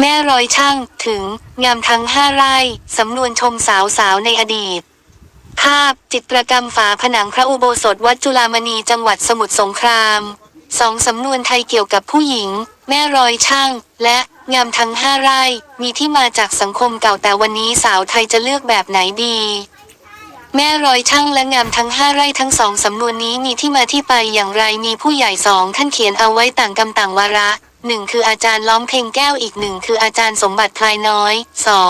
แม่ร้อยช่างถึงงามทั้งห้าไร่สำนวนชมสาวสาวในอดีต ภาพจิตรกรรมฝาผนังพระอุโบสถวัดจุฬามณีจังหวัดสมุทรสงครามสองสำนวนไทยเกี่ยวกับผู้หญิง แม่รอยช่าง และงามทั้งห้าไร่มีที่มาจากสังคมเก่าแต่วันนี้สาวไทยจะเลือกแบบไหนดี แม่รอยช่างและงามทั้งห้าไร่ทั้งสองสำนวนนี้มีที่มาที่ไปอย่างไรมีผู้ใหญ่สองท่านเขียนเอาไว้ต่างกรรมต่างวาระ หนึ่งคืออาจารย์ล้อมเพลงแก้วอีกหนึ่งคืออาจารย์สมบัติพลายน้อย สอ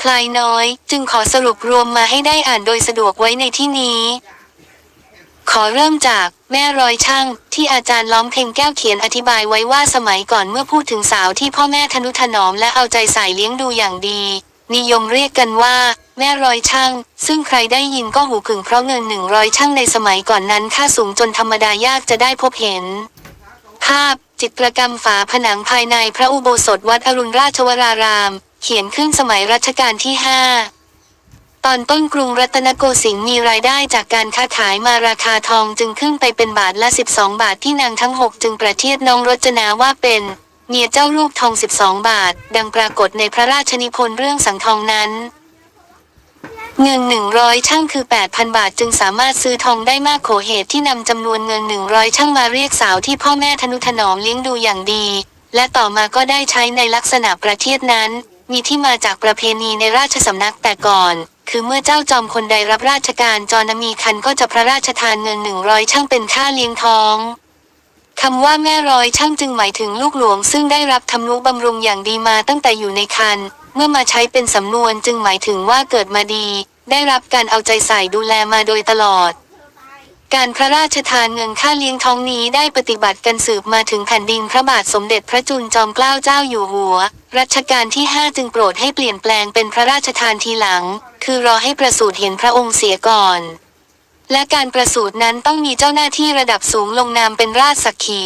พลายน้อย จึงขอสรุปรวมมาให้ได้อ่านโดยสะดวกไว้ในที่นี้ ขอเริ่มจากแม่รอยช่างที่อาจารย์ล้อมเพลงแก้วเขียนอธิบายไว้ว่าสมัยก่อนเมื่อพูดถึงสาวที่พ่อแม่ทนุถนอมและเอาใจใส่เลี้ยงดูอย่างดี นิยมเรียกกันว่า แม่รอยช่าง ซึ่งใครได้ยินก็หูผึ่งเพราะเงินหนึ่งรอยช่างในสมัยก่อนนั้นค่าสูงจนธรรมดายากจะได้พบเห็น ภาพ จิตรกรรมฝาผนังภายในพระอุโบสถวัดอรุณราชวราราม เขียนขึ้นสมัยรัชกาลที่ห้าตอนต้นกรุงรัตนโกสินทร์มีรายได้จากการค้าขายมาราคาทองจึงขึ้นไปเป็นบาทละ 12 บาทที่นางทั้งหกจึงประเทียบน้องรจนาว่าเป็นเมียเจ้าลูกทอง 12 บาท ดังปรากฏในพระราชนิพนธ์เรื่องสังทองนั้น เงินหนึ่งร้อยช่างคือ 8,000 บาท จึงสามารถซื้อทองได้มากโขเหตุที่นำจำนวนเงินหนึ่งร้อยช่างมาเรียกสาวที่พ่อแม่ทนุถนอมเลี้ยงดูอย่างดี และต่อมาก็ได้ใช้ในลักษณะประเทียบนั้น มีที่มาจากประเพณีในราชสำนักแต่ก่อน คือเมื่อเจ้าจอมคนใดรับราชการจรมีคันก็จะพระราชทานเงินหนึ่งร้อยช่างเป็นค่าเลี้ยงท้องคำว่าแม่ร้อยช่างจึงหมายถึงลูกหลวงซึ่งได้รับทำนุบำรุงอย่างดีมาตั้งแต่อยู่ในคัน เมื่อมาใช้เป็นสำนวนจึงหมายถึงว่าเกิดมาดี ได้รับการเอาใจใส่ดูแลมาโดยตลอด การพระราชทานเงินค่าเลี้ยงท้องนี้ได้ปฏิบัติกันสืบมาถึงแผ่นดินพระบาทสมเด็จพระจุลจอมเกล้าเจ้าอยู่หัว รัชกาลที่ 5 จึงโปรดให้เปลี่ยนแปลงเป็นพระราชทานทีหลัง คือรอให้ประสูติเห็นพระองค์เสียก่อน และการประสูตินั้นต้องมีเจ้าหน้าที่ระดับสูงลงนามเป็นราชสักขี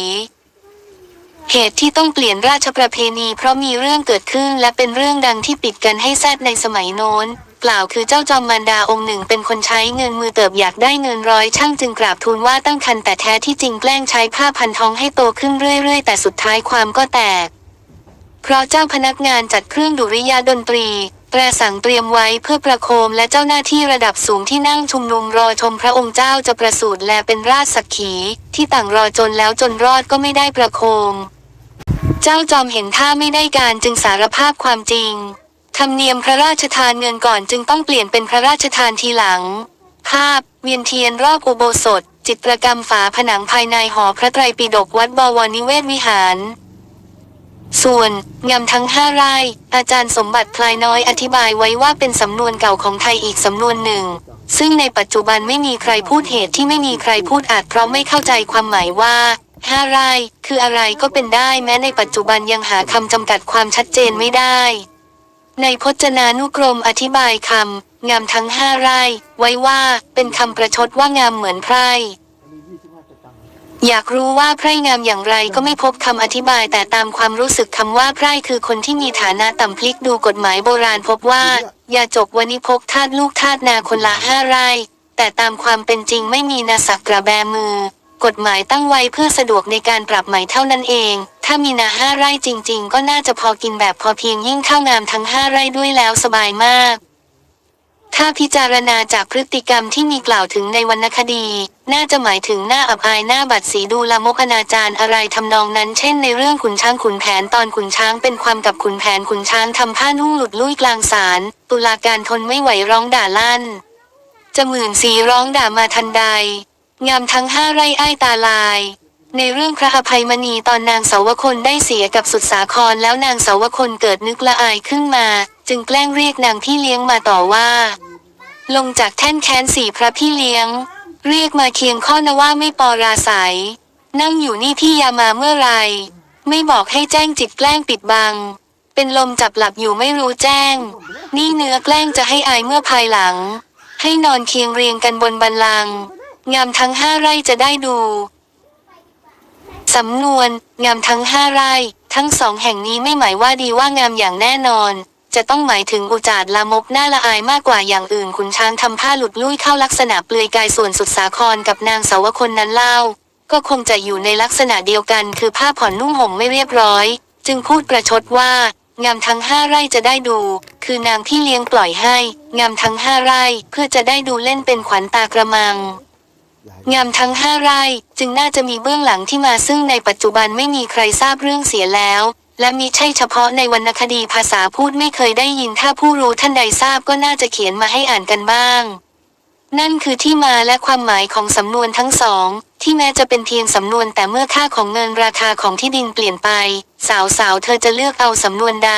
เหตุที่ต้องเปลี่ยนราชประเพณีเพราะมีเรื่องเกิดขึ้นและเป็นเรื่องดังที่ปิดกันให้แซดในสมัยโน้นกล่าวคือเจ้าจอมมารดาองค์หนึ่งเป็นคนใช้เงินมือเติบอยากได้เงินร้อยช่างจึงกราบทูลว่าตั้งคันแต่แท้ที่จริงแกล้งใช้ผ้าพันท้องให้โตขึ้นเรื่อยๆ แต่สุดท้ายความก็แตก เพราะเจ้าพนักงานจัดเครื่องดุริยาดนตรี แตรสั่งเตรียมไว้เพื่อประโคมและเจ้าหน้าที่ระดับสูงที่นั่งชุมนุมรอชมพระองค์เจ้าจะประสูติแลเป็นราชสักขี ที่ต่างรอจนแล้วจนรอดก็ไม่ได้ประโคม เจ้าจอมเห็นท่าไม่ได้การจึงสารภาพความจริงธรรมเนียมพระราชทานเงินก่อนจึงต้องเปลี่ยนเป็นพระราชทานทีหลัง ภาพ เวียนเทียนรอบอุโบสถ จิตรกรรมฝาผนังภายในหอพระไตรปิฎกวัดบวรนิเวศวิหาร ส่วนงามทั้งห้าไร่อาจารย์สมบัติพลายน้อยอธิบายไว้ว่าเป็นสำนวนเก่าของไทยอีกสำนวนหนึ่ง ซึ่งในปัจจุบันไม่มีใครพูดเหตุที่ไม่มีใครพูดอาจเพราะไม่เข้าใจความหมายว่าห้าไร่คืออะไรก็เป็นได้แม้ในปัจจุบันยังหาคำจำกัดความชัดเจนไม่ได้ ในพจนานุกรมอธิบายคำงามทั้งห้าไร่ ไว้ว่าเป็นคำประชดว่างามเหมือนไพร่ อยากรู้ว่าไพร่งามอย่างไรก็ไม่พบคำอธิบายแต่ตามความรู้สึกคำว่าไพร่คือคนที่มีฐานะต่ำพลิกดูกฎหมายโบราณพบว่ายาจกวันิพกทาสลูกทาสนาคนละห้าไร่ แต่ตามความเป็นจริงไม่มีนาสักกระแบมือ กฎหมายตั้งไว้เพื่อสะดวกในการปรับใหม่เท่านั้นเอง ถ้ามีนาห้าไร่จริง ๆ ก็น่าจะพอกินแบบพอเพียงยิ่งข้าวงามทั้งห้าไร่ด้วยแล้วสบายมาก ถ้าพิจารณาจากพฤติกรรมที่มีกล่าวถึงในวรรณคดี น่าจะหมายถึงหน้าอับอายหน้าบัดสีดูละมกอนาจารอะไรทำนองนั้น เช่นในเรื่องขุนช้างขุนแผนตอนขุนช้างเป็นความกับขุนแผนขุนช้างทำผ้านุ่งหลุดลุ่ยกลางศาลตุลาการทนไม่ไหวร้องด่าลั่นจะหมื่นสีร้องด่ามาทันใด งามทั้งห้าไร่อ้ายตาลาย ในเรื่องพระอภัยมณีตอนนางเสาวคนได้เสียกับสุดสาครแล้วนางเสาวคนเกิดนึกละอายขึ้นมา จึงแกล้งเรียกนางพี่เลี้ยงมาต่อว่า ลงจากแท่นแค้นสี่พระพี่เลี้ยง เรียกมาเคียงข้อนว่าไม่ปอราศัย นั่งอยู่นี่พี่ยามาเมื่อไร ไม่บอกให้แจ้งจิตแกล้งปิดบัง เป็นลมจับหลับอยู่ไม่รู้แจ้ง นี่เนื้อแกล้งจะให้อายเมื่อภายหลัง ให้นอนเคียงเรียงกันบนบันลัง งามทั้งห้าไร่จะได้ดูสำนวน งามทั้งห้าไร่ ทั้งสองแห่งนี้ไม่หมายว่าดีว่างามอย่างแน่นอน จะต้องหมายถึงอุจาดลามกหน้าละอายมากกว่าอย่างอื่นขุนช้างทำผ้าหลุดลุ่ยเข้าลักษณะเปลือยกายส่วนสุดสาครกับนางสาวคนนั้นเล่า ก็คงจะอยู่ในลักษณะเดียวกันคือผ้าผ่อนนุ่งห่มไม่เรียบร้อย จึงพูดประชดว่างามทั้งห้าไร่จะได้ดู คือนางที่เลี้ยงปล่อยให้ งามทั้งห้าไร่เพื่อจะได้ดูเล่นเป็นขวัญตากระมัง งามทั้งห้าไร่จึงน่าจะมีเบื้องหลังที่มาซึ่งในปัจจุบันไม่มีใครทราบเรื่องเสียแล้ว และมิใช่เฉพาะในวรรณคดีภาษาพูดไม่เคยได้ยินถ้าผู้รู้ท่านใดทราบก็น่าจะเขียนมาให้อ่านกันบ้าง นั่นคือที่มาและความหมายของสำนวนทั้งสอง ที่แม้จะเป็นเพียงสำนวนแต่เมื่อค่าของเงินราคาของที่ดินเปลี่ยนไป สาวๆเธอจะเลือกเอาสำนวนใด